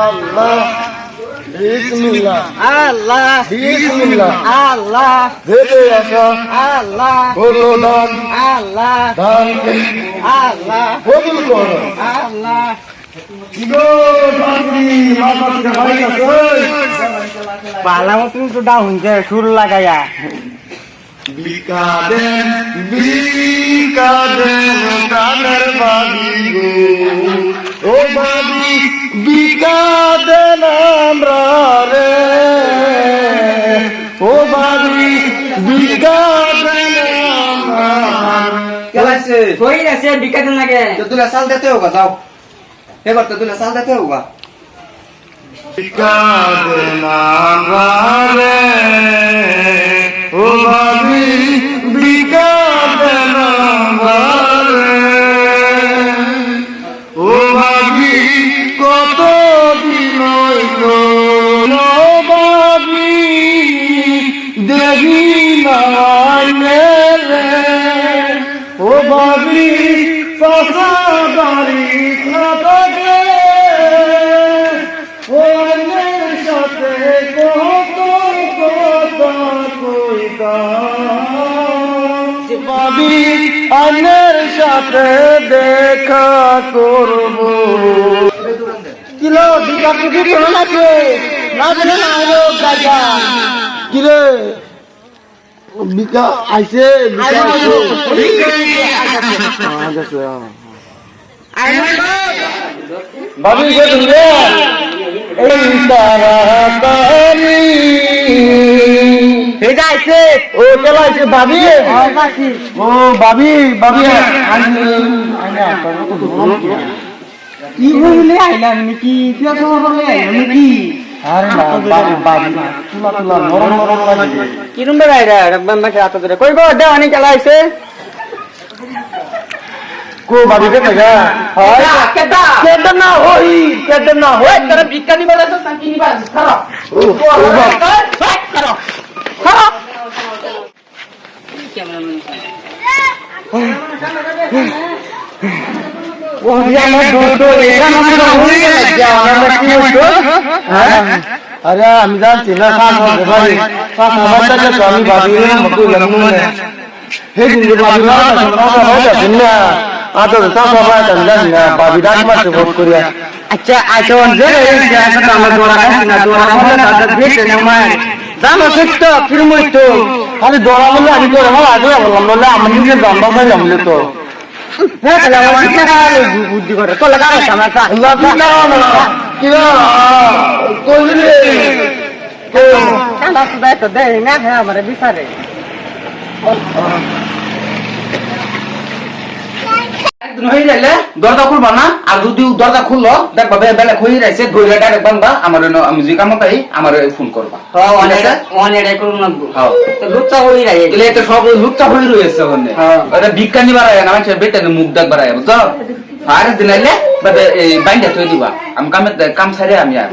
আল্লাহ বিসমিল্লাহ। আল্লাহ বিসমিল্লাহ। আল্লাহ। ভেবে আসা। আল্লাহ। করো দান আল্লাহ। দান আল্লাহ। কবুল করো। আল্লাহ। গো শান্তি মাথা থেকে ভাই পালা মতন তো ডাউন যে সুর লাগাইয়া। বিকা দেন বিকা দেন কেলাইছে কই আছে বিকাতে লাগে তো তুলা সাল দিতে হোগা যাও। এবার তো তুলা সাল দিতে হোগা বিকা দেন আমরা রে ও বাবি বিকা দেন ও ভাবি কত দিন ভাবি দেবী রে। ভাবি পাশা বাড়ি থাকে ও অন্যের সাথে কত কথা কইতা ভাবি অন্যের সাথে দেখা করব কিলো দিকা কুটি না দিলে না আলো গাজা কিরে বিকা আইছে বিকা আইছে। ভাবি কে তুমি এই তারাতারি এটা আইছে। ও কেলা আইছে ভাবি ও ভাবি ভাবি কি বলে আইলাম নাকি? কি খবর বলে আইলাম নাকি? কিরম বে আইরা একদম বাকি হাত ধরে। কই গো দে অনেক খেলা আইছে কো ভাবি কে লাগা হয় কেদা কেদে না হই কেদে না হই। তোরা তো নিবা ও বাবা। আমার দুটো এরা না হই গেছে আমার কি হইতো হ্যাঁ আরে আমি জানছি না কাম হবে ভাই কাম হবে তাহলে তো আমি ভাবি রে মতো লাগনু না হে দিন ভাবি না না হবে না আতো তা বাবা তা জানি না ভাবি ডাক মারতে ভোট করিয়া আচ্ছা আচ্ছা অঞ্জে এই আসলে তো আমরা দোড়া খাচ্ছি না দোড়া খাব না তাদের দেখে না মার জানো সত্য ফিরমই তো আরে দোড়া বলে আমি তো আমার আগে বললাম বলে আমি নিজে জানবা পাইলাম তো বুদ্ধি করে তো লাগা আমার তা আল্লাহ না না কি না কই রে কই কান্দা সুদা তো দে না হ্যাঁ আমার বিচারে একদিন হয়ে যাইলে দরজা খুলবা না? আর যদি দরজা খুললো দেখবা বেলা হয়ে যাইছে ধরে ডাইরেক্ট বানবা আমার আমি যে কাম পাই আমার ফোন করবা। হ্যাঁ। লুচ্চা রাই এগুলো এটা সব লুকটা হয়ে রয়েছে ওখানে। হ্যাঁ। ওটা বিজ্ঞানী বাড়ায় না মানুষের বেটে মুখ দেখ বাড়ায় বুঝছ? আর দিন আইলে বাইন্ডা থই দিবা। আমি কামে কাম ছাড়ে আমি আর